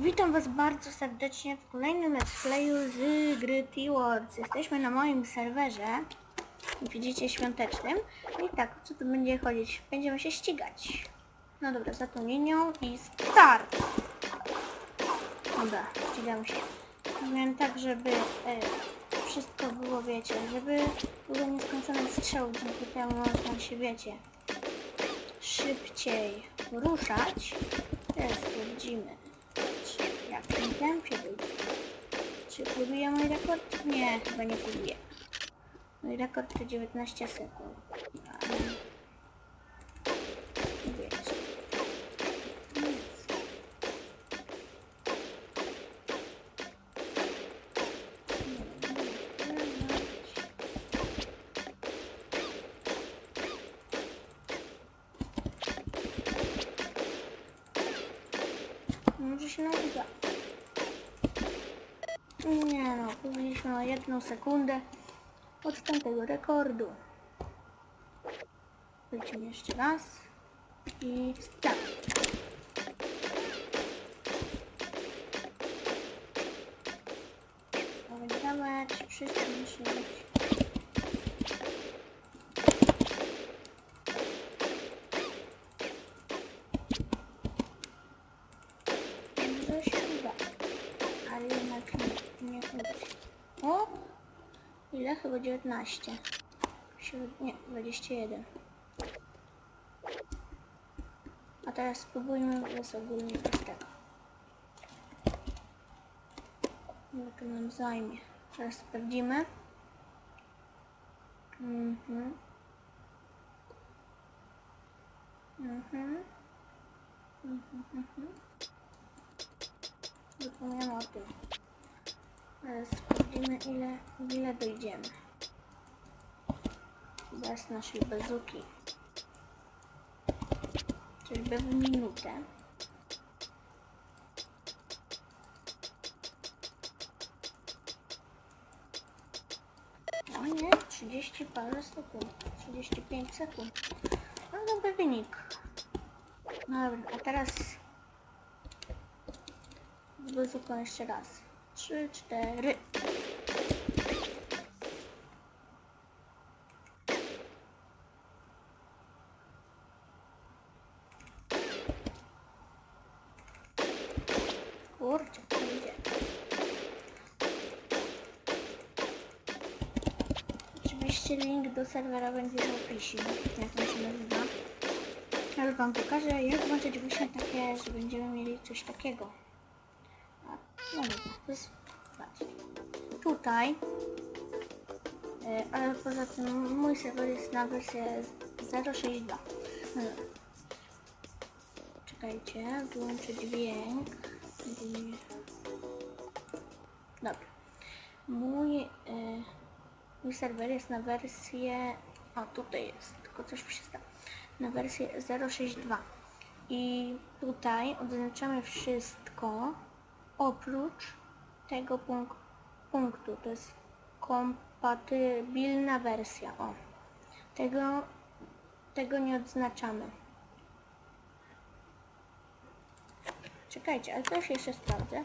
Witam Was bardzo serdecznie w kolejnym let's playu z gry T-Words. Jesteśmy na moim serwerze, widzicie, świątecznym. I tak, co tu będzie chodzić? Będziemy się ścigać. No dobra, za i start! Dobra, ścigamy się. Miałem tak, żeby e, wszystko było, wiecie, żeby było nieskończony strzał, dzięki temu można się, wiecie, szybciej ruszać. Teraz sprawdzimy, w jakim tempie będzie. Czy pobije mój rekord? Nie, chyba nie pobije. Mój rekord to 19 sekund. Ale... się nam uda. Nie no, powiedzieliśmy o jedną sekundę od tamtego rekordu. Lecimy jeszcze raz. I start. Pamiętamy, czy wszyscy muszą być. Może się uda. Jednak nie. O! Ile? Chyba 19. Siód- Nie, 21. A teraz spróbujmy bez ogólnie bez tego. Ile to nam zajmie? Teraz sprawdzimy. Mhm. Mhm. Mhm, mhm. Zapomniałam o tym. Sprawdzimy ile, ile dojdziemy. Bez naszej bazuki. Czyżby w minutę. O nie, 30 parę sekund. 35 sekund. No dobry wynik. Dobra, a teraz bazuką jeszcze raz. Trzy, cztery. Kurczę, idzie. Oczywiście link do serwera będzie w opisie, jak on się nazywa. Ale wam pokażę, jak włączyć właśnie takie, że będziemy mieli coś takiego. A, no patrz. Tutaj, e, ale poza tym mój serwer jest na wersję 0.6.2. No dobra. Czekajcie, wyłączę dźwięk. Dobra. Mój, e, mój serwer jest na wersję... O, tutaj jest, tylko coś mi się stało. Na wersję 0.6.2. I tutaj odznaczamy wszystko oprócz tego punk punktu. To jest kompatybilna wersja. O. Tego, tego nie odznaczamy. Czekajcie, ale też jeszcze sprawdzę.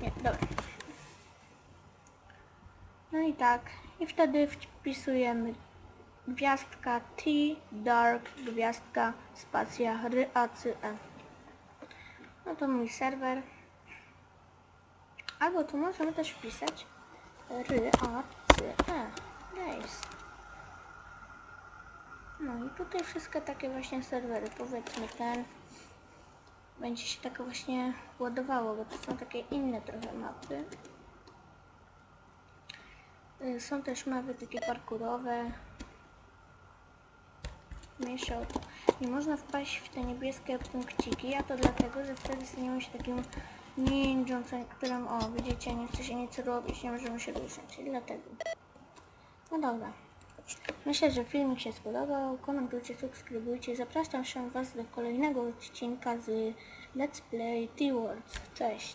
Nie, dobra. No i tak. I wtedy wpisujemy gwiazdka T, dark, gwiazdka, spacja, ry, a, c, e. No to mój serwer. Albo tu możemy też wpisać ry, a, c, e. Nice. No i tutaj wszystkie takie właśnie serwery, powiedzmy ten będzie się tak właśnie ładowało, bo to są takie inne trochę mapy. Y, Są też mapy takie parkurowe. To. Nie można wpaść w te niebieskie punkciki, a to dlatego, że wtedy staniemy się takim ninją, którym, o widzicie, nie chce się nic robić, nie możemy się ruszać. I dlatego. No dobra. Myślę, że filmik się spodobał. Komentujcie, subskrybujcie. Zapraszam się Was do kolejnego odcinka z Let's Play T-Words. Cześć!